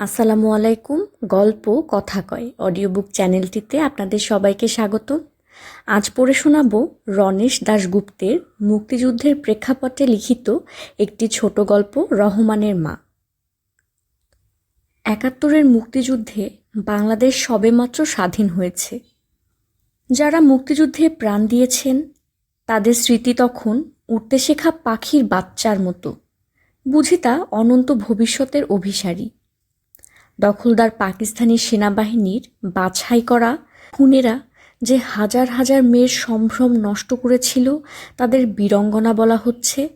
আসসালামু আলাইকুম। গল্প, কথা কয় অডিও বুক চ্যানেলটিতে আপনাদের সবাইকে স্বাগত আজ পড়ে শোনাব রণেশ দাশগুপ্তের মুক্তিযুদ্ধের প্রেক্ষাপটে লিখিত একটি ছোট গল্প রহমানের মা। একাত্তরের মুক্তিযুদ্ধে বাংলাদেশ সবেমাত্র স্বাধীন হয়েছে। যারা মুক্তিযুদ্ধে প্রাণ দিয়েছেন, তাদের স্মৃতি তখন উঠতে শেখা পাখির বাচ্চার মতো। বুঝি তা অনন্ত ভবিষ্যতের অভিসারী। দখলদার পাকিস্তানি সেনাবাহিনীর বাছাই করা খুনেরা যে হাজার হাজার মেয়ের সম্ভ্রম নষ্ট করেছিল তাদের বীরঙ্গনা বলা হচ্ছে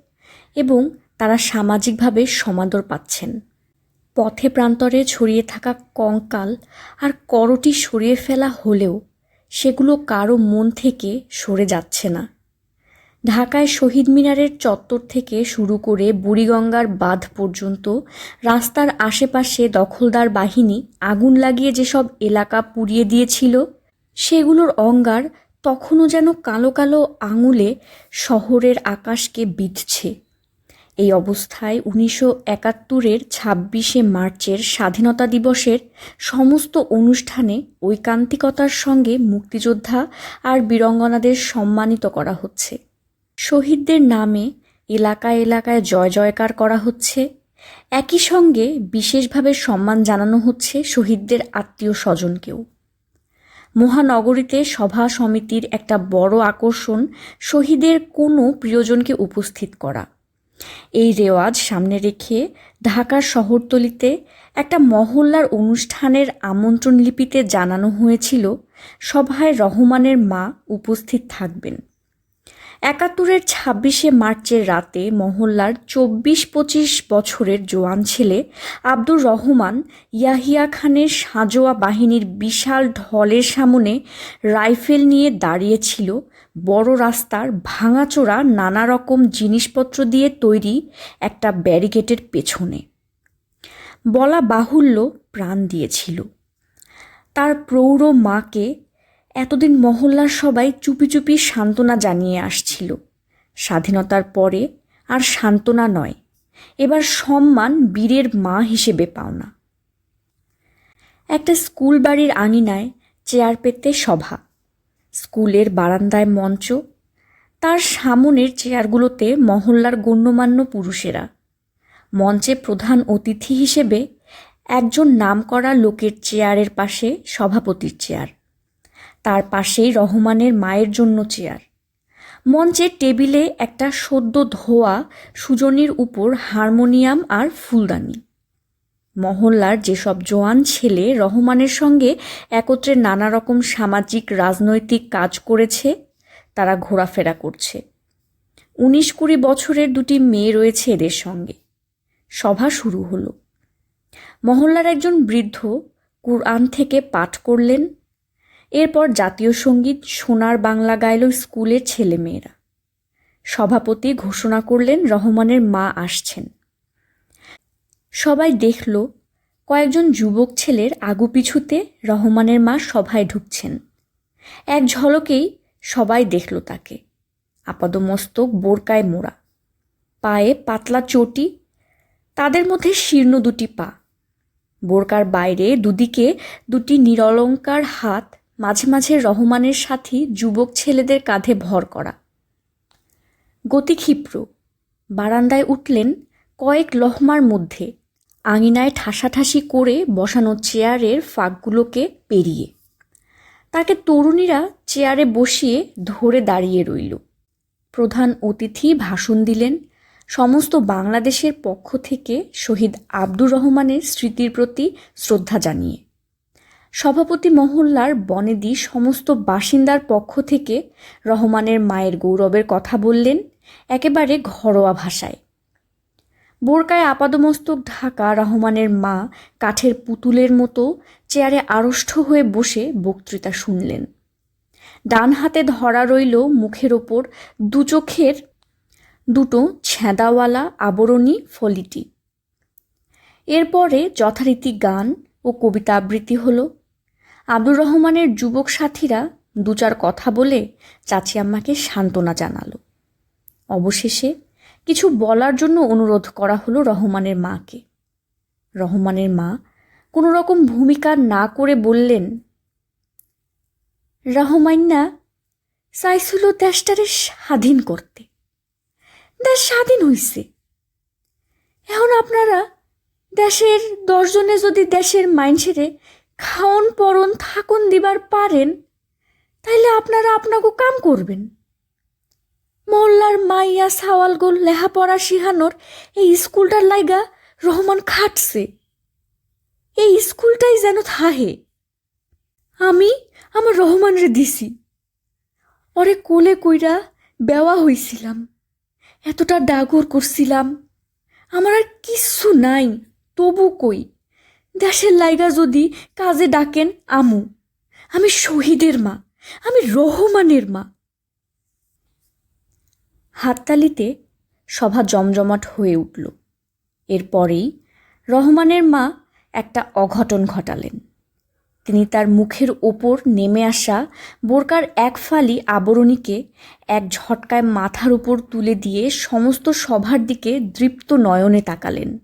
এবং তারা সামাজিকভাবে সমাদর পাচ্ছেন। পথে প্রান্তরে ছড়িয়ে থাকা কঙ্কাল আর করটি সরিয়ে ফেলা হলেও সেগুলো কারও মন থেকে সরে যাচ্ছে না। ঢাকায় শহীদ মিনারের চত্বর থেকে শুরু করে বুড়িগঙ্গার বাঁধ পর্যন্ত রাস্তার আশেপাশে দখলদার বাহিনী আগুন লাগিয়ে যেসব এলাকা পুড়িয়ে দিয়েছিল, সেগুলোর অঙ্গার তখনও যেন কালো কালো আঙুলে শহরের আকাশকে বিঁধছে। এই অবস্থায় উনিশশো একাত্তরের ছাব্বিশে মার্চের স্বাধীনতা দিবসের সমস্ত অনুষ্ঠানে ঐকান্তিকতার সঙ্গে মুক্তিযোদ্ধা আর বীরঙ্গনাদের সম্মানিত করা হচ্ছে। শহীদদের নামে এলাকায় এলাকায় জয় জয়কার করা হচ্ছে। একই সঙ্গে বিশেষভাবে সম্মান জানানো হচ্ছে শহীদদের আত্মীয় স্বজনকেও মহানগরীতে সভা সমিতির একটা বড় আকর্ষণ শহীদের কোনো প্রিয়জনকে উপস্থিত করা। এই রেওয়াজ সামনে রেখে ঢাকার শহরতলিতে একটা মহল্লার অনুষ্ঠানের আমন্ত্রণ লিপিতে জানানো হয়েছিল, সভায় রহমানের মা উপস্থিত থাকবেন। একাত্তরের ছাব্বিশে মার্চের রাতে মহল্লার চব্বিশ পঁচিশ বছরের জোয়ান ছেলে আব্দুর রহমান ইয়াহিয়া খানের সাঁজোয়া বাহিনীর বিশাল ঢলের সামনে রাইফেল নিয়ে দাঁড়িয়েছিল। বড় রাস্তার ভাঙাচোরা নানা রকম জিনিসপত্র দিয়ে তৈরি একটা ব্যারিকেডের পেছনে। বলা বাহুল্য প্রাণ দিয়েছিল। তার প্রৌঢ় মাকে এতদিন মহল্লার সবাই চুপি চুপি সান্ত্বনা জানিয়ে আসছিল। স্বাধীনতার পরে আর সান্ত্বনা নয়, এবার সম্মান বীরের মা হিসেবে পাওনা একটা স্কুল বাড়ির আঙিনায় চেয়ার পেতে সভা, স্কুলের বারান্দায় মঞ্চ, তার সামনের চেয়ারগুলোতে মহল্লার গণ্যমান্য পুরুষেরা, মঞ্চে প্রধান অতিথি হিসেবে একজন নামকরা লোকের চেয়ারের পাশে সভাপতির চেয়ার। তার পাশেই রহমানের মায়ের জন্য চেয়ার। মঞ্চের টেবিলে একটা সদ্য ধোয়া, সুজনির উপর হারমোনিয়াম আর ফুলদানি। মহল্লার যেসব জোয়ান ছেলে রহমানের সঙ্গে একত্রে নানা রকম সামাজিক, রাজনৈতিক কাজ করেছে, তারা ঘোরাফেরা করছে। উনিশ কুড়ি বছরের দুটি মেয়ে রয়েছে এদের সঙ্গে। সভা শুরু হলো। মহল্লার একজন বৃদ্ধ কুরআন থেকে পাঠ করলেন এরপর জাতীয় সংগীত সোনার বাংলা গাইল স্কুলের ছেলেমেয়েরা। সভাপতি ঘোষণা করলেন রহমানের মা আসছেন। সবাই দেখল, কয়েকজন যুবক ছেলের আগুপিছুতে রহমানের মা সভায় ঢুকছেন। এক ঝলকেই সবাই দেখল তাকে। আপাদমস্তক বোরকায় মোড়া। পায়ে পাতলা চটি, তাদের মধ্যে শীর্ণ দুটি পা। বোরকার বাইরে দুদিকে দুটি নিরলঙ্কার হাত মাঝে মাঝে রহমানের সাথী যুবক ছেলেদের কাঁধে ভর করা। গতি ক্ষিপ্র। বারান্দায় উঠলেন কয়েক লহমার মধ্যে। আঙিনায় ঠাসাঠাসি করে বসানো চেয়ারের ফাঁকগুলোকে পেরিয়ে। তাকে তরুণীরা চেয়ারে বসিয়ে ধরে দাঁড়িয়ে রইল। প্রধান অতিথি ভাষণ দিলেন। সমস্ত বাংলাদেশের পক্ষ থেকে শহীদ আব্দুর রহমানের স্মৃতির প্রতি শ্রদ্ধা জানিয়ে। সভাপতি মহল্লার বনেদি সমস্ত বাসিন্দার পক্ষ থেকে রহমানের মায়ের গৌরবের কথা বললেন, একেবারে ঘরোয়া ভাষায়। বোরকায় আপাদমস্তক ঢাকা রহমানের মা কাঠের পুতুলের মতো চেয়ারে আড়ষ্ট হয়ে বসে বক্তৃতা শুনলেন। ডান হাতে ধরা রইল মুখের ওপর দু চোখের দুটো ছেঁদাওয়ালা আবরণী ফলিটি। এরপরে যথারীতি গান ও কবিতা আবৃত্তি হলো। আব্দুর রহমানের যুবক সাথীরা দু চার কথা বলে চাচি আম্মাকে সান্ত্বনা জানালো। অবশেষে কিছু বলার জন্য অনুরোধ করা হলো রহমানের মাকে। রহমানের মা কোনো রকম ভূমিকা না করে বললেন রহমান্না চাইছিল দেশটারে স্বাধীন করতে। দেশ স্বাধীন হইছে। এখন আপনারা দেশের দশজনে যদি দেশের মাইনসেরে খাওন পরন থাকুন দিবার পারেন, তাইলে আপনারা আপনাকে কাম করবেন। মোল্লার মাইয়া সাওয়ালগোল লেহাপড়া শিহানোর এই স্কুলটার লাইগা রহমান খাটছে। এই স্কুলটাই যেন থাহে। আমি আমার রহমানরে দিছি। ওরে কোলে কইরা বেওয়া হইছিলাম। এতটা ডাগর করছিলাম। আমার আর কিচ্ছু নাই, তবু কই। দেশের লাইগা যদি কাজে ডাকেন আমু। আমি শহীদের মা, আমি রহমানের মা। হাততালিতে সভা জমজমাট হয়ে উঠল। এরপরেই রহমানের মা একটা অঘটন ঘটালেন। তিনি তার মুখের ওপর নেমে আসা বোরকার এক ফালি আবরণীকে এক ঝটকায় মাথার উপর তুলে দিয়ে সমস্ত সভার দিকে দৃপ্ত নয়নে তাকালেন।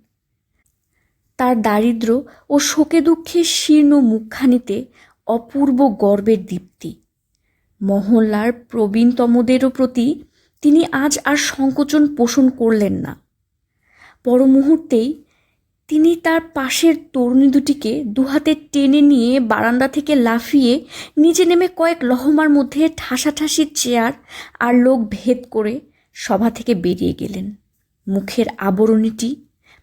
তার দারিদ্র ও শোকে দুঃখের শীর্ণ মুখখানিতে অপূর্ব গর্বের দীপ্তি। মহল্লার প্রবীণতমদেরও প্রতি তিনি আজ আর সংকোচন পোষণ করলেন না। পর মুহূর্তেই তিনি তার পাশের তরুণী দুটিকে দুহাতে টেনে নিয়ে বারান্দা থেকে লাফিয়ে নিচে নেমে কয়েক লহমার মধ্যে ঠাসাঠাসি চেয়ার আর লোক ভেদ করে সভা থেকে বেরিয়ে গেলেন। মুখের আবরণীটি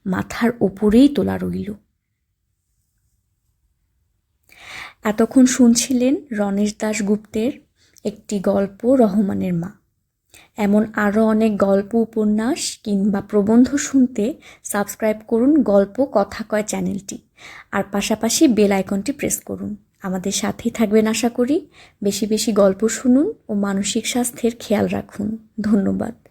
মাথার ওপরেই তোলা রইল। এতক্ষণ শুনছিলেন রণেশ দাশগুপ্তের একটি গল্প রহমানের মা। এমন আরও অনেক গল্প, উপন্যাস কিংবা প্রবন্ধ শুনতে সাবস্ক্রাইব করুন গল্প কথা কয় চ্যানেলটি। আর পাশাপাশি বেল আইকনটি প্রেস করুন। আমাদের সাথেই থাকবেন আশা করি। বেশি বেশি গল্প শুনুন ও মানসিক স্বাস্থ্যের খেয়াল রাখুন। ধন্যবাদ।